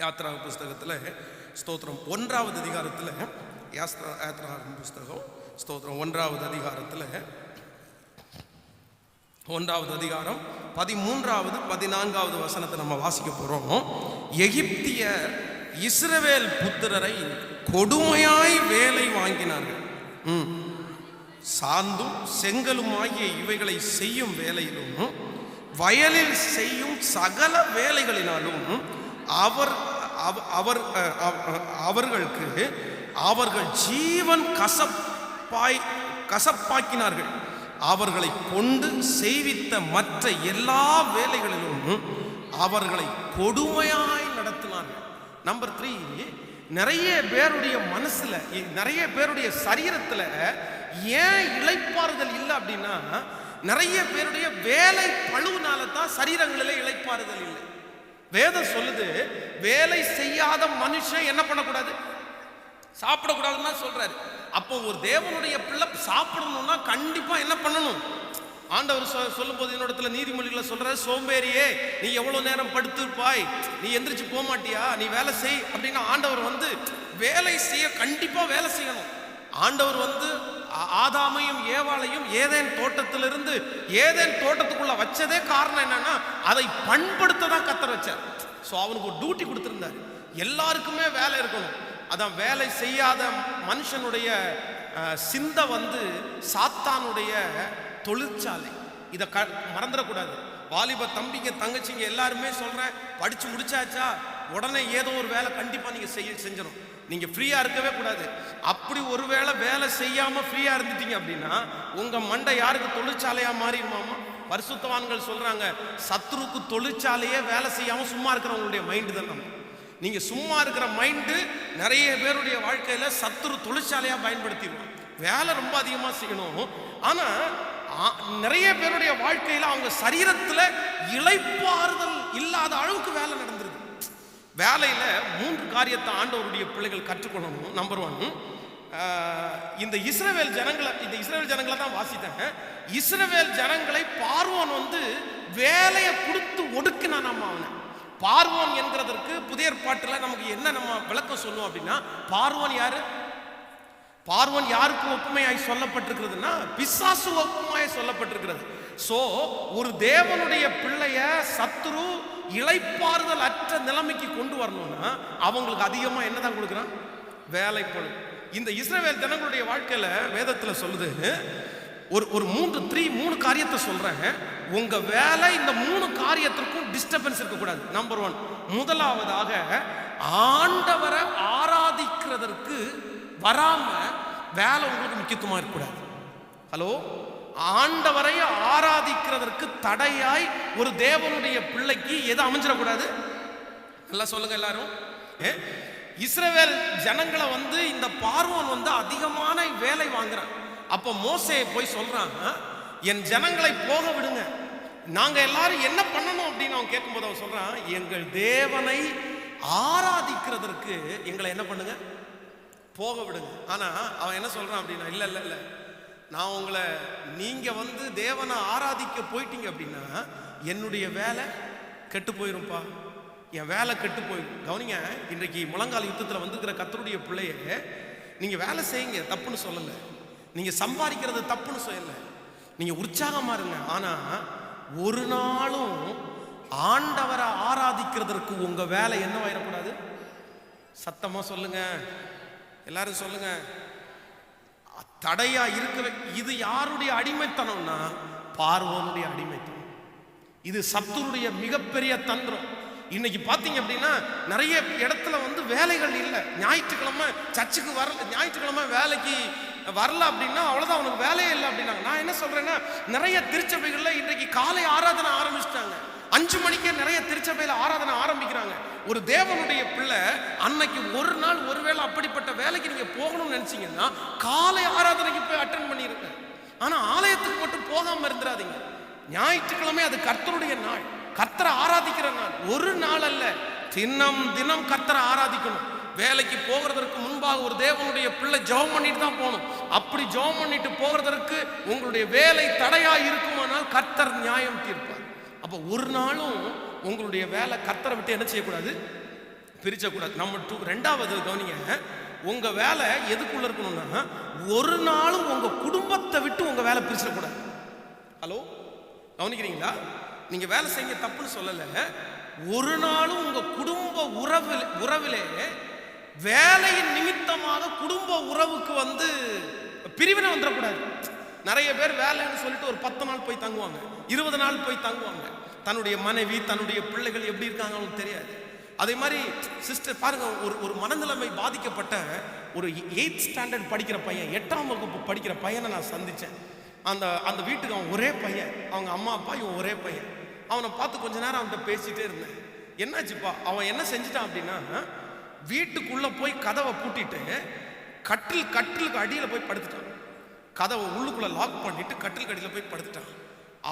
யாத்ரா புஸ்தகத்தில் ஸ்தோத்திரம். ஒன்றாவது அதிகாரத்தில் யாஸ்திரா யாத்ரா புஸ்தகம். ஸ்தோத்திரம் ஒன்றாவது அதிகாரத்தில். ஒன்றாவது அதிகாரம் பதிமூன்றாவது பதினான்காவது வசனத்தை நம்ம வாசிக்க போகிறோம் எகிப்தியர் இஸ்ரவேல் புத்திரரை கொடுமையாய் வேலை வாங்கினார்கள். ம். சாந்தும் செங்கலுமாகிய இவைகளை செய்யும் வேலையிலும் வயலில் செய்யும் சகல வேலைகளினாலும் அவர் அவர் அவர்களுக்கு அவர்கள் ஜீவன் கசப்பாய் கசப்பாக்கினார்கள். அவர்களை கொண்டு செய்வித்த மற்ற எல்லா வேலைகளிலும் அவர்களை கொடுமையாய் நடத்தினார்கள். நம்பர் த்ரீ நிறைய பேருடைய மனசுல நிறைய பேருடைய சரீரத்துல ஏன் இழைப்பாறுதல் இல்லை அப்படின்னா நிறைய பேருடைய வேலை பழுவுனால தான் சரீரங்களிலே இழைப்பாறுதல் இல்லை. வேதம் சொல்லுது வேலை செய்யாத மனுஷன் என்ன பண்ணக்கூடாது? சாப்பிடக்கூடாதுன்னு தான் சொல்றாரு. அப்போ ஒரு தேவனுடைய பிள்ளை சாப்பிடணும்னா கண்டிப்பா என்ன பண்ணணும்? ஆண்டவர் சொ- சொல்லும்போது என்னோடத்துல நீதிமொழிகளை சொல்ற சோம்பேறியே நீ எவ்வளவு நேரம் படுத்துருப்பாய்? நீ எந்திரிச்சு போக மாட்டியா? நீ வேலை செய். அப்படின்னு ஆண்டவர் வந்து வேலை செய்ய கண்டிப்பா வேலை செய்யணும். ஆண்டவர் வந்து ஆதாமையும் ஏவாளையும் ஏதேன் தோட்டத்திலிருந்து ஏதேன் தோட்டத்துக்குள்ள வச்சதே காரணம் என்னன்னா அதை பண்படுத்த தான் கத்தர் வச்சார். ஸோ அவனுக்கு ஒரு டியூட்டி கொடுத்துருந்தார். எல்லாருக்குமே வேலை இருக்கணும். அதான் வேலை செய்யாத மனுஷனுடைய சிந்தை வந்து சாத்தானுடைய தொழிற்சாலை. இதை க மறந்துடக்கூடாது. வாலிப தம்பிங்க தங்கச்சிங்க எல்லாருமே சொல்கிறேன் படித்து முடிச்சாச்சா? உடனே ஏதோ ஒரு வேலை கண்டிப்பாக நீங்கள் செய்ய செஞ்சிடும் நீங்கள் ஃப்ரீயாக இருக்கவே கூடாது. அப்படி ஒரு வேளை வேலை செய்யாமல் ஃப்ரீயாக இருந்துட்டீங்க அப்படின்னா உங்கள் மண்டை யாருக்கு தொழிற்சாலையாக மாறிடுமாமா? பரிசுத்தவான்கள் சொல்கிறாங்க சத்ருக்கு தொழிற்சாலையே வேலை செய்யாமல் சும்மா இருக்கிறவங்களுடைய மைண்டு தான் நம்ம. சும்மா இருக்கிற மைண்டு நிறைய பேருடைய வாழ்க்கையில் சத்துரு தொழிற்சாலையாக பயன்படுத்திடுவோம் வேலை ரொம்ப அதிகமாக செய்யணும். ஆனால் நிறைய பேருடைய வாழ்க்கையில் அவங்க சரீரத்தில் இழைப்பாறுதல் இல்லாத அளவுக்கு வேலை நடந்துருக்கு. வேலையில் மூன்று காரியத்தை ஆண்டவருடைய பிள்ளைகள் கற்றுக்கொள்ளணும். நம்பர் ஒன் இந்த இஸ்ரவேல் ஜனங்களை இந்த இஸ்ரவேல் ஜனங்களை தான் வாசித்தேன். இஸ்ரவேல் ஜனங்களை பார்வோன் வந்து வேலையை கொடுத்து ஒடுக்கினான் நம்ம அவனை. பார்வோன் என்கிறதற்கு புதிய ஏற்பாட்டில் நமக்கு என்ன நம்ம விளக்கம் சொல்லுவோம் அப்படின்னா பார்வோன் யாரு? பார்வன் யாருக்கு ஒப்புமையாய் சொல்லப்பட்டிருக்கிறதுனா பிசாசு ஒப்புமையாய் சொல்லப்பட்டிருக்கிறது. ஸோ ஒரு தேவனுடைய பிள்ளைய சத்துரு இழைப்பாறுதல் அற்ற நிலைமைக்கு கொண்டு வரணும்னா அவங்களுக்கு அதிகமா என்னதான் கொடுக்குறான்? வேலை பழு இந்த இஸ்ரேவேல் ஜனங்களுடைய வாழ்க்கையில் வேதத்தில் சொல்லுது ஒரு ஒரு மூன்று த்ரீ மூணு காரியத்தை சொல்கிறேன் உங்கள் வேலை இந்த மூணு காரியத்திற்கும் டிஸ்டர்பன்ஸ் இருக்கக்கூடாது. நம்பர் ஒன் முதலாவதாக ஆண்டவரை ஆராதிக்கிறதற்கு வராமல் வேலை உங்களுக்கு முக்கியத்துவமாக இருக்கக்கூடாது. ஹலோ ஆண்டவரை ஆராதிக்கிறதற்கு தடையாய் ஒரு தேவனுடைய பிள்ளைக்கு எது அமைஞ்சிடக்கூடாது? நல்லா சொல்லுங்க எல்லாரும். ஏ? ஜனங்களை வந்து இந்த பார்வோன் வந்து அதிகமான வேலை வாங்குறான். அப்ப மோசையை போய் சொல்றான் என் ஜனங்களை போக விடுங்க. நாங்க எல்லாரும் என்ன பண்ணணும்? அப்படின்னு அவன் கேட்கும்போது அவன் சொல்றான் எங்கள் தேவனை ஆராதிக்கிறதற்கு எங்களை என்ன பண்ணுங்க? போக விடுங்க. ஆனா அவன் என்ன சொல்றான் அப்படின்னா இல்ல இல்ல இல்ல. நான் உங்களை நீங்கள் வந்து தேவனை ஆராதிக்க போயிட்டீங்க அப்படின்னா என்னுடைய வேலை கெட்டு போயிரும்ப்பா. என் வேலை கெட்டு போயிடும் கவனிங்க இன்றைக்கு முழங்கால் யுத்தத்தில் வந்துருக்கிற கத்தருடைய பிள்ளைய நீங்கள் வேலை செய்யுங்க தப்புன்னு சொல்லலை. நீங்கள் சம்பாதிக்கிறது தப்புன்னு சொல்லலை. நீங்கள் உற்சாகமாக இருங்க. ஆனால் ஒரு நாளும் ஆண்டவரை ஆராதிக்கிறதற்கு உங்கள் வேலை என்ன என்னவாயிடக்கூடாது சத்தமாக சொல்லுங்கள் எல்லாரும் சொல்லுங்கள் தடையா இருக்கவே இது யாருடைய அடிமைத்தனம்னா பார்வோனுடைய அடிமைத்தனம். இது சத்துருடைய மிகப்பெரிய தந்திரம். இன்னைக்கு பார்த்தீங்க அப்படின்னா நிறைய இடத்துல வந்து வேலைகள் இல்லை. ஞாயிற்றுக்கிழமை சர்ச்சுக்கு வரல ஞாயிற்றுக்கிழமை வேலைக்கு வரல அப்படின்னா அவ்வளோதான் அவனுக்கு வேலையே இல்லை அப்படின்னாங்க. நான் என்ன சொல்கிறேன்னா நிறைய திருச்சபைகளில் இன்றைக்கு காலை ஆராதனை ஆரம்பிச்சிட்டாங்க. அஞ்சு மணிக்கே நிறைய திருச்சபையில் ஆராதனை ஆரம்பிக்கிறாங்க. ஒரு தேவனுடைய பிள்ளை அன்னைக்கு ஒரு நாள் ஒருவேளை அப்படிப்பட்ட வேலைக்கு நீங்க போகணும்னு நினைச்சீங்கன்னா காலை ஆராதனைக்கு போய் அட்டன் பண்ணிருங்க. ஆனா ஆலயத்துக்கு மட்டும் போகாம இருந்துடாதீங்க ஞாயிற்றுக்கிழமை அது கர்த்தருடைய நாள். கர்த்தரை ஆராதிக்கிற நாள். ஒரு நாள் அல்ல. தினம் தினம் கர்த்தரை ஆராதிக்கணும். வேலைக்கு போகிறதற்கு முன்பாக ஒரு தேவனுடைய பிள்ளை ஜெபம் பண்ணிட்டு தான் போகணும். அப்படி ஜெபம் பண்ணிட்டு போகிறதற்கு உங்களுடைய வேலை தடையா இருக்குமானால் கர்த்தர் நியாயம் தீர்ப்பார். அப்போ ஒரு நாளும் உங்களுடைய வேலை கத்தரை விட்டு என்ன செய்யக்கூடாது? பிரிச்சக்கூடாது. நம்ம டூ ரெண்டாவது கவனிங்க. உங்கள் வேலை எதுக்குள்ள இருக்கணும்னா ஒரு நாளும் உங்கள் குடும்பத்தை விட்டு உங்கள் வேலை பிரிச்சிடக்கூடாது. ஹலோ? கவனிக்கிறீங்களா? நீங்கள் வேலை செய்ய தப்புன்னு சொல்லலை. ஒரு நாளும் உங்கள் குடும்ப உறவில் உறவிலே வேலையின் நிமித்தமாக குடும்ப உறவுக்கு வந்து பிரிவினை வந்துடக்கூடாது. நிறைய பேர் வேலைன்னு சொல்லிட்டு ஒரு பத்து நாள் போய் தங்குவாங்க. இருபது நாள் போய் தங்குவாங்க. தன்னுடைய மனைவி தன்னுடைய பிள்ளைகள் எப்படி இருக்காங்க அவங்களுக்கு தெரியாது. அதே மாதிரி சிஸ்டர் பாருங்க ஒரு ஒரு மனநிலைமை பாதிக்கப்பட்ட ஒரு எயித் ஸ்டாண்டர்ட் படிக்கிற பையன் எட்டாம் வகுப்பு படிக்கிற பையனை நான் சந்தித்தேன் அந்த அந்த வீட்டுக்கு அவன் ஒரே பையன். அவங்க அம்மா அப்பா இவன் ஒரே பையன். அவனை பார்த்து கொஞ்ச நேரம் அவன்கிட்ட பேசிட்டே இருந்தேன். என்னாச்சுப்பா? அவன் என்ன செஞ்சுட்டான் அப்படின்னா வீட்டுக்குள்ளே போய் கதவை பூட்டிட்டு கட்டில் கட்டிலுக்கு அடியில் போய் படுத்துட்டான். கதவை உள்ளுக்குள்ள லாக் பண்ணிட்டு கட்டில் கடியில் போய் படுத்துட்டான்.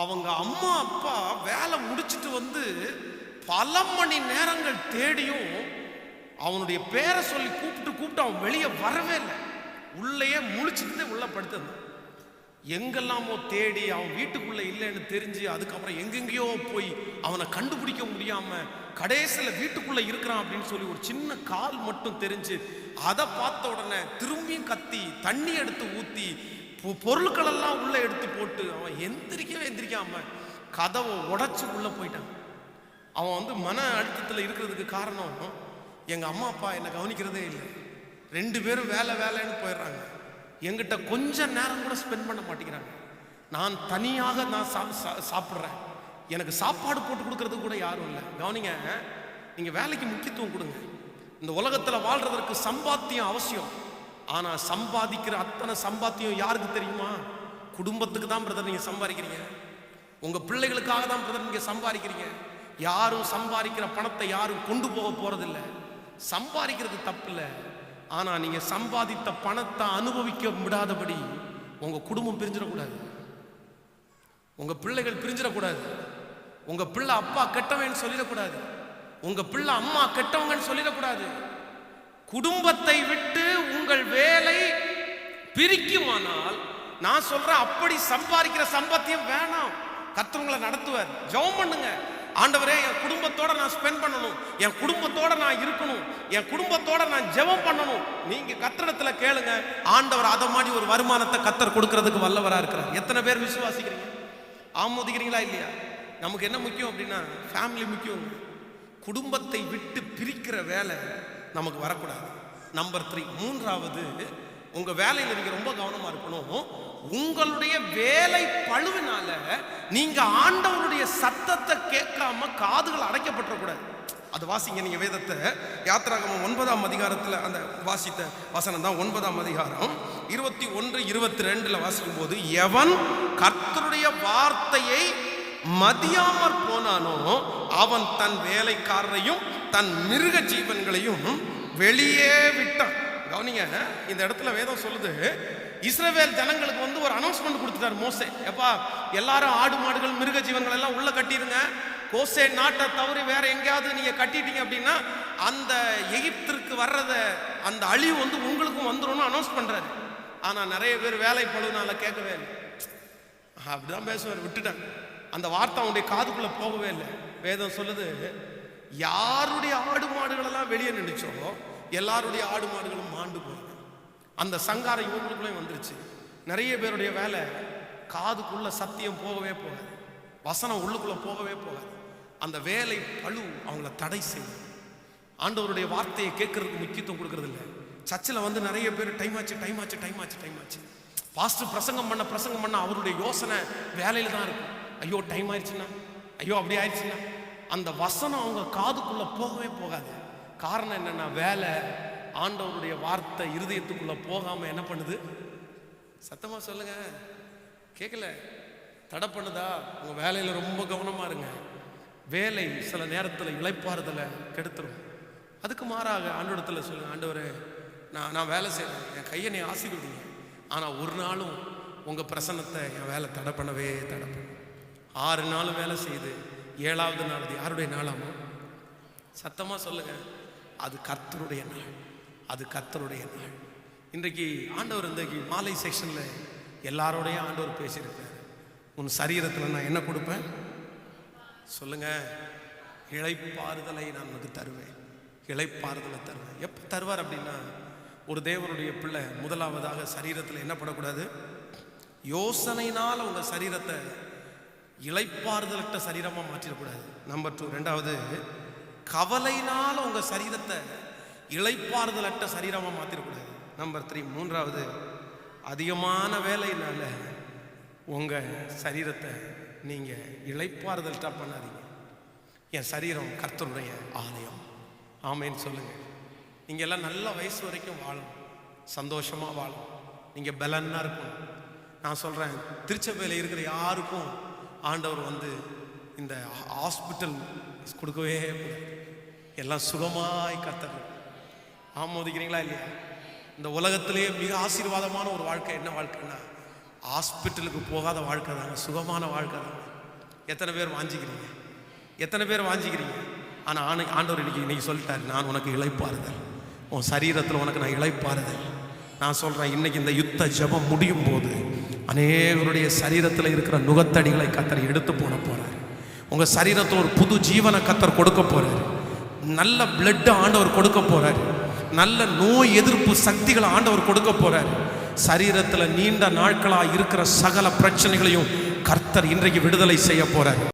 அவங்க அம்மா அப்பா வேலை முடிச்சிட்டு வந்து பல மணி நேரங்கள் தேடியும் அவனுடைய பேரை சொல்லி கூப்பிட்டு கூப்பிட்டு அவன் வெளியே வரவே இல்லை. உள்ளேயே முழிச்சிட்டு உள்ள படுத்திருந்தான். எங்கெல்லாமோ தேடி அவன் வீட்டுக்குள்ளே இல்லைன்னு தெரிஞ்சு அதுக்கப்புறம் எங்கெங்கேயோ போய் அவனை கண்டுபிடிக்க முடியாமல் கடைசியில் வீட்டுக்குள்ளே இருக்கிறான் அப்படின்னு சொல்லி ஒரு சின்ன கால் மட்டும் தெரிஞ்சு அதை பார்த்த உடனே திரும்பியும் கத்தி தண்ணி எடுத்து ஊற்றி பொருட்கள் எல்லாம் உள்ள எடுத்து போட்டு அவன் எந்திரிக்கவே எந்திரிக்காம கதவை உடச்சி உள்ள போயிட்டான். அவன் வந்து மன அழுத்தத்தில் இருக்கிறதுக்கு காரணம் எங்கள் அம்மா அப்பா என்னை கவனிக்கிறதே இல்லை. ரெண்டு பேரும் வேலை வேலைன்னு போயிடுறாங்க. எங்கிட்ட கொஞ்சம் நேரம் கூட ஸ்பெண்ட் பண்ண மாட்டேங்கிறாங்க. நான் தனியாக நான் சா சா- சாப்பிட்றேன். எனக்கு சாப்பாடு போட்டு கொடுக்கறதுக்கு கூட யாரும் இல்லை. கவனிங்க நீங்கள் வேலைக்கு முக்கியத்துவம் கொடுங்க. இந்த உலகத்தில் வாழ்றதற்கு சம்பாத்தியம் அவசியம். ஆனால் சம்பாதிக்கிற அத்தனை சம்பாத்தியம் யாருக்கு தெரியுமா? குடும்பத்துக்கு தான் பிரதர் நீங்கள் சம்பாதிக்கிறீங்க. உங்கள் பிள்ளைகளுக்காக தான் பிரதர் நீங்கள் சம்பாதிக்கிறீங்க. யாரும் சம்பாதிக்கிற பணத்தை யாரும் கொண்டு போக போகிறதில்ல சம்பாதிக்கிறது தப்பில்லை. ஆனால் நீங்கள் சம்பாதித்த பணத்தை அனுபவிக்க விடாதபடி உங்கள் குடும்பம் பிரிஞ்சிடக்கூடாது. உங்கள் பிள்ளைகள் பிரிஞ்சிடக்கூடாது. உங்கள் பிள்ளை அப்பா கெட்டவன் சொல்லிடக்கூடாது. உங்கள் பிள்ளை அம்மா கெட்டவங்கன்னு சொல்லிடக்கூடாது. குடும்பத்தை விட்டு உங்கள் வேலை பிரிக்குமானால் நான் சொல்றேன் அப்படி சம்பாதிக்கிற சம்பாத்தியம் வேணாம். கர்த்தர் நடத்துவார். ஜெபம் பண்ணுங்க. ஆண்டவரே என் குடும்பத்தோட நான் ஸ்பெண்ட் பண்ணணும். என் குடும்பத்தோட நான் இருக்கணும். என் குடும்பத்தோட நான் ஜெபம் பண்ணணும். நீங்க கத்திரத்துல கேளுங்க. ஆண்டவர் அதை மாதிரி ஒரு வருமானத்தை கத்தர் கொடுக்கறதுக்கு வல்லவரா இருக்கிறார். எத்தனை பேர் விசுவாசிக்கிறீங்க? ஆமோதிக்கிறீங்களா இல்லையா? நமக்கு என்ன முக்கியம் அப்படின்னா ஃபேமிலி முக்கியம் குடும்பத்தை விட்டு பிரிக்கிற வேலை நமக்கு வரக்கூடாது. நம்பர் த்ரீ மூன்றாவது உங்கள் வேலையில் நீங்கள் ரொம்ப கவனமாக இருக்கணும். உங்களுடைய வேலை பழுவினால நீங்கள் ஆண்டவருடைய சத்தத்தை கேட்காம காதுகள் அடைக்கப்பட்டுறக்கூடாது. அது வாசிங்க நீங்கள் வேதத்தை. யாத்திராகமம் ஒன்பதாம் அதிகாரத்தில் அந்த வாசித்த வசனம் தான் ஒன்பதாம் அதிகாரம். இருபத்தி ஒன்று இருபத்தி ரெண்டில் வாசிக்கும் போது எவன் கர்த்தருடைய வார்த்தையை மதியாமற் போனானோ அவன் தன் வேலைக்காரரையும் தன் மிருக ஜீவன்களையும் வெளியே விட்டான். கவனிங்க இந்த இடத்துல வேதம் சொல்லுது இஸ்ரவேல் ஜனங்களுக்கு வந்து ஒரு அனௌன்ஸ்மெண்ட் கொடுத்துட்டார் மோசே. எப்பா எல்லாரும் ஆடு மாடுகள் மிருக ஜீவன்கள் எல்லாம் உள்ள கட்டிடுங்க கோசே நாட்டை தவிர வேற எங்கேயாவது நீங்க கட்டிட்டீங்க அப்படின்னா அந்த எகிப்திற்கு வர்றத அந்த அழிவு வந்து உங்களுக்கும் வந்துடும் அனௌன்ஸ் பண்றாரு. ஆனா நிறைய பேர் வேலை பழுனால கேட்கவே இல்லை. அப்படிதான் பேசுவார் விட்டுட்டாங்க அந்த வார்த்தை அவனுடைய காதுக்குள்ள போகவே இல்லை. வேதம் சொல்லுது யாருடைய ஆடு மாடுகளெல்லாம் வெளியே நின்றுச்சோ எல்லாருடைய ஆடு மாடுகளும் மாண்டு போயிருக்கு. அந்த சங்காரம் இவங்களுக்குள்ளே வந்துருச்சு. நிறைய பேருடைய வேலை காதுக்குள்ள சத்தியம் போகவே போகாது. வசனம் உள்ளுக்குள்ள போகவே போகாது. அந்த வேலை பழு அவங்கள தடை செய்யும். ஆண்டவருடைய வார்த்தையை கேட்கறதுக்கு முக்கியத்துவம் கொடுக்கறது இல்லை சர்ச்சில் வந்து நிறைய பேர் டைம் ஆச்சு டைம் ஆச்சு டைம் ஆச்சு டைம் ஆச்சு. பாஸ்டர் பிரசங்கம் பண்ண பிரசங்கம் பண்ண அவருடைய யோசனை வேலையில் தான் இருக்கும். ஐயோ டைம் ஆயிடுச்சுன்னா ஐயோ அப்படி ஆயிடுச்சுன்னா அந்த வசனம் அவங்க காதுக்குள்ள போகவே போகாது. காரணம் என்னன்னா வேலை ஆண்டவருடைய வார்த்தை இருதயத்துக்குள்ள போகாம என்ன பண்ணுது? சத்தமா சொல்லுங்க. கேட்கல தடை பண்ணுதா? உங்க வேலையில ரொம்ப கவனமா இருங்க. வேலை சில நேரத்தில் இளைப்பாறுதலை கெடுத்துரும். அதுக்கு மாறாக ஆண்டோடத்தில் சொல்லுங்க ஆண்டவர் நான் நான் வேலை செய்கிறேன் என் கையை நீ ஆசீர்வதிங்க. ஆனால் ஒரு நாளும் உங்கள் பிரசன்னத்தை என் வேலை தடை பண்ணவே தடை பண்ணும் ஆறு நாள் வேலை செய்து ஏழாவது நாள் அது யாருடைய நாளாமோ? சத்தமாக சொல்லுங்க. அது கர்த்தருடைய நாள். அது கர்த்தருடைய நாள். இன்றைக்கு ஆண்டவர் இன்றைக்கு மாலை செக்ஷனில் எல்லாரோடையும் ஆண்டவர் பேசியிருக்காரு. உன் சரீரத்தில் நான் என்ன கொடுப்பேன்? சொல்லுங்கள் இழைப்பாறுதலை நான் உனக்கு தருவேன். இழைப்பாறுதலை தருவேன். எப்போ தருவார் அப்படின்னா ஒரு தேவனுடைய பிள்ளை முதலாவதாக சரீரத்தில் என்ன படக்கூடாது யோசனைனால் உங்கள் சரீரத்தை இளைப்பாறுதலற்ற சரீரமா மாற்றிடக்கூடாது. நம்பர் டூ ரெண்டாவது கவலையினால் உங்க சரீரத்தை இளைப்பாறுதலற்ற சரீரமா மாற்றிடக்கூடாது நம்பர் த்ரீ மூன்றாவது அதிகமான வேலையினால உங்க சரீரத்தை நீங்க இளைப்பாறுதல்ட்டா பண்ணாதீங்க. என் சரீரம் கர்த்தருடைய ஆலயம். ஆமேன்னு சொல்லுங்க. நீங்க எல்லாம் நல்ல வயசு வரைக்கும் வாழும். சந்தோஷமா வாழும். நீங்க பலன்னா இருக்கணும். நான் சொல்றேன் திருச்சபையில் இருக்கிற யாருக்கும் ஆண்டவர் வந்து இந்த ஹாஸ்பிட்டல் கொடுக்கவே எல்லாம் சுகமாய் கத்தர்கள் ஆமோதிக்கிறீங்களா இல்லையா? இந்த உலகத்திலேயே மிக ஆசீர்வாதமான ஒரு வாழ்க்கை என்ன வாழ்க்கைன்னா ஹாஸ்பிட்டலுக்கு போகாத வாழ்க்கை தாங்க சுகமான வாழ்க்கை தாங்க. எத்தனை பேர் வாஞ்சிக்கிறீங்க? எத்தனை பேர் வாஞ்சிக்கிறீங்க? ஆனால் ஆணை ஆண்டவர் இன்னைக்கு இன்னைக்கு சொல்லிட்டாரு நான் உனக்கு இழைப்பாருதல் உன் சரீரத்தில் உனக்கு நான் இழைப்பாருதல் நான் சொல்கிறேன் இன்னைக்கு இந்த யுத்த ஜெபம் முடியும் போது அநேகருடைய சரீரத்தில் இருக்கிற நுகத்தடிகளை கத்தர் எடுத்து போட போகிறார் உங்கள் சரீரத்தில் ஒரு புது ஜீவனை கத்தர் கொடுக்க போகிறார் நல்ல பிளட்டு ஆண்டவர் கொடுக்க போகிறார் நல்ல நோய் எதிர்ப்பு சக்திகளை ஆண்டவர் கொடுக்க போகிறார் சரீரத்தில் நீண்ட நாட்களாக இருக்கிற சகல பிரச்சனைகளையும் கர்த்தர் இன்றைக்கு விடுதலை செய்ய போகிறார்